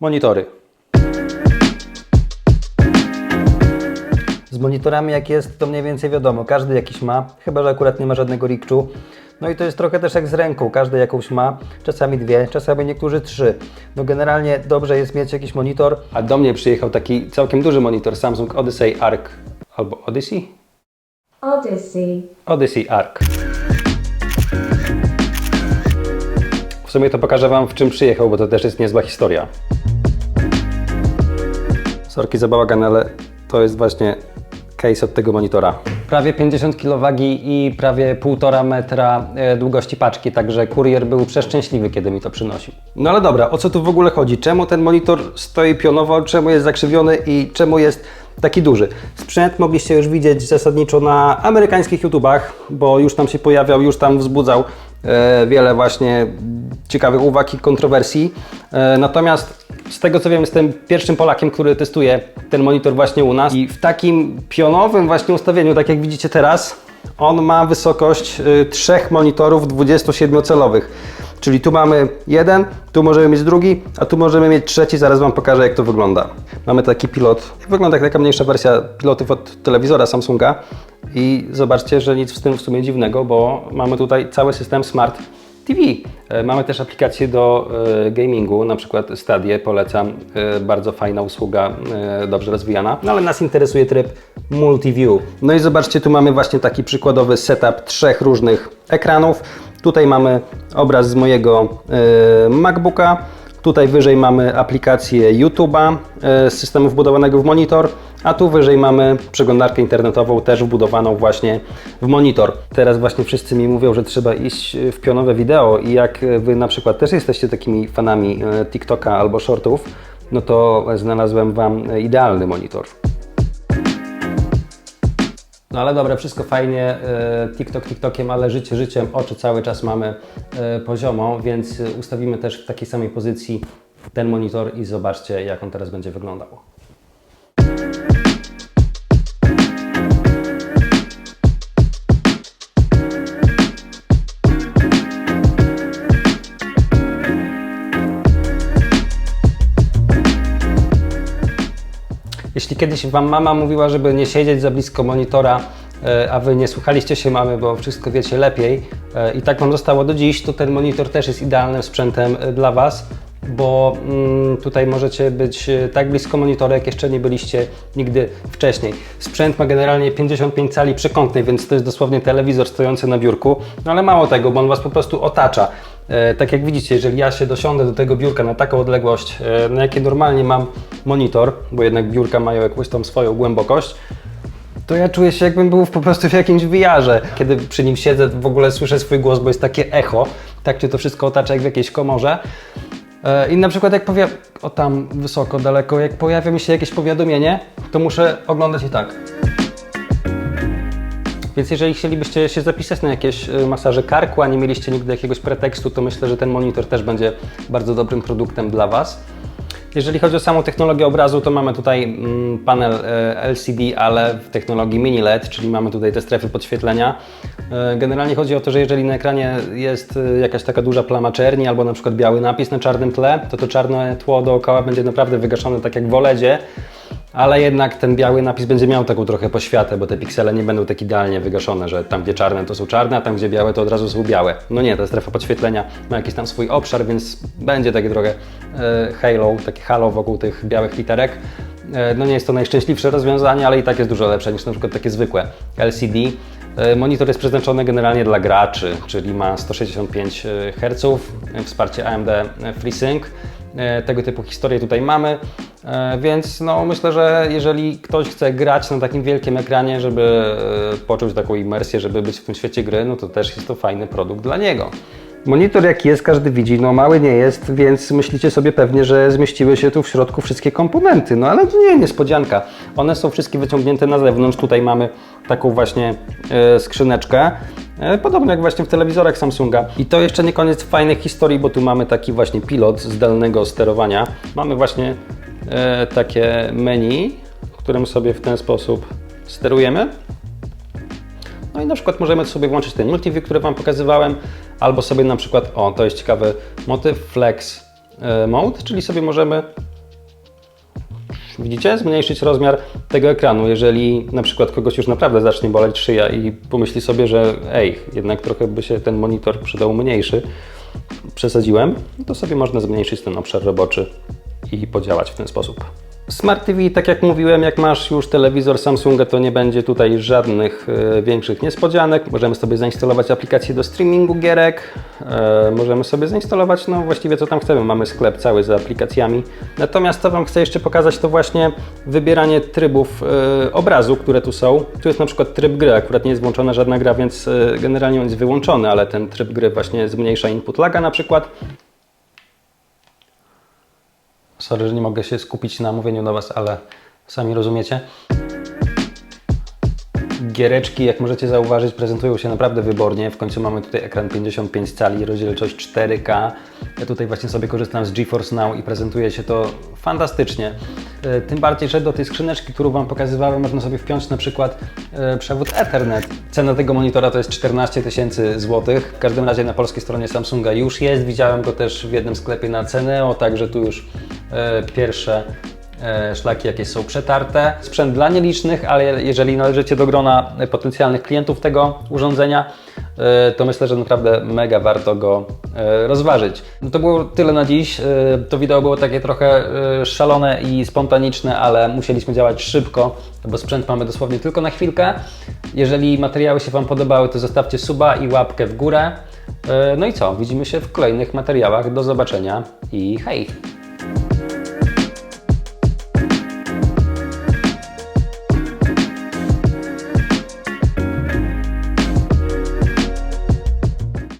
Monitory. Z monitorami jak jest, to mniej więcej wiadomo, każdy jakiś ma, chyba że akurat nie ma żadnego rikczu. No i to jest trochę też jak z ręką, każdy jakąś ma, czasami dwie, czasami niektórzy trzy. No generalnie dobrze jest mieć jakiś monitor. A do mnie przyjechał taki całkiem duży monitor Samsung Odyssey Arc albo Odyssey? Odyssey. Odyssey Arc. W sumie to pokażę Wam w czym przyjechał, bo to też jest niezła historia. Sorki za bałagan, ale to jest właśnie case od tego monitora. Prawie 50 kg i prawie 1,5 metra e, długości paczki, także kurier był przeszczęśliwy, kiedy mi to przynosił. No ale dobra, o co tu w ogóle chodzi? Czemu ten monitor stoi pionowo, czemu jest zakrzywiony i czemu jest taki duży? Sprzęt mogliście już widzieć zasadniczo na amerykańskich YouTubach, bo już tam się pojawiał, już tam wzbudzał e, wiele właśnie ciekawych uwag i kontrowersji. E, natomiast z tego co wiem, jestem pierwszym Polakiem, który testuje ten monitor właśnie u nas i w takim pionowym właśnie ustawieniu, tak jak widzicie teraz, on ma wysokość y, trzech monitorów 27-celowych. Czyli tu mamy jeden, tu możemy mieć drugi, a tu możemy mieć trzeci. Zaraz Wam pokażę, jak to wygląda. Mamy taki pilot, wygląda jak taka mniejsza wersja pilotów od telewizora Samsunga. I zobaczcie, że nic w tym w sumie dziwnego, bo mamy tutaj cały system Smart TV. E, Mamy też aplikację do e, gamingu, na przykład Stadię, polecam, e, bardzo fajna usługa, dobrze rozwijana. No ale nas interesuje tryb Multiview. No i zobaczcie, tu mamy właśnie taki przykładowy setup trzech różnych ekranów. Tutaj mamy obraz z mojego MacBooka, Tutaj wyżej mamy aplikację YouTube'a e, z systemu wbudowanego w monitor, a tu wyżej mamy przeglądarkę internetową też wbudowaną właśnie w monitor. Teraz właśnie wszyscy mi mówią, że trzeba iść w pionowe wideo i jak Wy na przykład też jesteście takimi fanami e, TikToka albo shortów, no to znalazłem Wam idealny monitor. No ale dobra, wszystko fajnie, e, TikTok TikTokiem, ale życie życiem, oczy cały czas mamy e, poziomo, więc e, ustawimy też w takiej samej pozycji ten monitor i zobaczcie jak on teraz będzie wyglądał. Kiedyś Wam mama mówiła, żeby nie siedzieć za blisko monitora, e, a Wy nie słuchaliście się mamy, bo wszystko wiecie lepiej. E, i tak Wam zostało do dziś, to ten monitor też jest idealnym sprzętem e, dla Was, bo mm, tutaj możecie być e, tak blisko monitora, jak jeszcze nie byliście nigdy wcześniej. Sprzęt ma generalnie 55 cali przekątnej, więc to jest dosłownie telewizor stojący na biurku, no ale mało tego, bo on Was po prostu otacza. E, tak jak widzicie, jeżeli ja się dosiądę do tego biurka na taką odległość, e, na jakie normalnie mam monitor, bo jednak biurka mają jakąś tam swoją głębokość, to ja czuję się jakbym był po prostu w jakimś VR-ze. Kiedy przy nim siedzę, w ogóle słyszę swój głos, bo jest takie echo, tak cię to wszystko otacza jak w jakiejś komorze. E, I na przykład jak powiem, o tam wysoko, daleko, jak pojawia mi się jakieś powiadomienie, to muszę oglądać i tak. Więc jeżeli chcielibyście się zapisać na jakieś y, masaże karku, a nie mieliście nigdy jakiegoś pretekstu, to myślę, że ten monitor też będzie bardzo dobrym produktem dla Was. Jeżeli chodzi o samą technologię obrazu, to mamy tutaj mm, panel e, LCD, ale w technologii mini LED, czyli mamy tutaj te strefy podświetlenia. E, Generalnie chodzi o to, że jeżeli na ekranie jest e, jakaś taka duża plama czerni albo na przykład biały napis na czarnym tle, to to czarne tło dookoła będzie naprawdę wygaszone tak jak w OLEDzie ale jednak ten biały napis będzie miał taką trochę poświatę, bo te piksele nie będą tak idealnie wygaszone, że tam gdzie czarne to są czarne, a tam gdzie białe to od razu są białe. No nie, ta strefa podświetlenia ma jakiś tam swój obszar, więc będzie takie trochę e, halo, takie halo wokół tych białych literek. E, no nie jest to najszczęśliwsze rozwiązanie, ale i tak jest dużo lepsze niż na przykład takie zwykłe LCD. E, Monitor jest przeznaczony generalnie dla graczy, czyli ma 165 Hz, wsparcie AMD FreeSync. Tego typu historie tutaj mamy, więc no, myślę, że jeżeli ktoś chce grać na takim wielkim ekranie, żeby e, poczuć taką imersję, żeby być w tym świecie gry, no to też jest to fajny produkt dla niego. Monitor jaki jest, każdy widzi, no mały nie jest, więc myślicie sobie pewnie, że zmieściły się tu w środku wszystkie komponenty, no ale nie, niespodzianka. One są wszystkie wyciągnięte na zewnątrz, tutaj mamy taką właśnie e, skrzyneczkę, e, podobnie jak właśnie w telewizorach Samsunga. I to jeszcze nie koniec fajnych historii, bo tu mamy taki właśnie pilot zdalnego sterowania. Mamy właśnie e, takie menu, którym sobie w ten sposób sterujemy. No i na przykład możemy sobie włączyć ten multiview, który Wam pokazywałem, albo sobie na przykład, o to jest ciekawy motyw, flex e, mode, czyli sobie możemy Widzicie? Zmniejszyć rozmiar tego ekranu. Jeżeli na przykład kogoś już naprawdę zacznie boleć szyja i pomyśli sobie, że ej, jednak trochę by się ten monitor przydał mniejszy, przesadziłem, to sobie można zmniejszyć ten obszar roboczy i podziałać w ten sposób. Smart TV, tak jak mówiłem, jak masz już telewizor Samsunga, to nie będzie tutaj żadnych e, większych niespodzianek. Możemy sobie zainstalować aplikację do streamingu gierek, e, możemy sobie zainstalować, no właściwie co tam chcemy, mamy sklep cały z aplikacjami. Natomiast co Wam chcę jeszcze pokazać, to właśnie wybieranie trybów e, obrazu, które tu są. Tu jest na przykład tryb gry, akurat nie jest włączona żadna gra, więc e, generalnie on jest wyłączony, ale ten tryb gry właśnie zmniejsza input laga na przykład. Sorry, że nie mogę się skupić na mówieniu do Was, ale sami rozumiecie. Giereczki, jak możecie zauważyć, prezentują się naprawdę wybornie. W końcu mamy tutaj ekran 55 cali, rozdzielczość 4K. Ja tutaj właśnie sobie korzystam z GeForce Now i prezentuje się to fantastycznie. E, Tym bardziej, że do tej skrzyneczki, którą Wam pokazywałem, można sobie wpiąć na przykład e, przewód Ethernet. Cena tego monitora to jest 14 tysięcy złotych. W każdym razie na polskiej stronie Samsunga już jest. Widziałem go też w jednym sklepie na Ceneo, także tu już e, pierwsze szlaki jakieś są przetarte. Sprzęt dla nielicznych, ale jeżeli należycie do grona e, potencjalnych klientów tego urządzenia, e, to myślę, że naprawdę mega warto go e, rozważyć. No to było tyle na dziś. E, To wideo było takie trochę e, szalone i spontaniczne, ale musieliśmy działać szybko, bo sprzęt mamy dosłownie tylko na chwilkę. Jeżeli materiały się Wam podobały, to zostawcie suba i łapkę w górę. E, No i co? Widzimy się w kolejnych materiałach. Do zobaczenia i hej!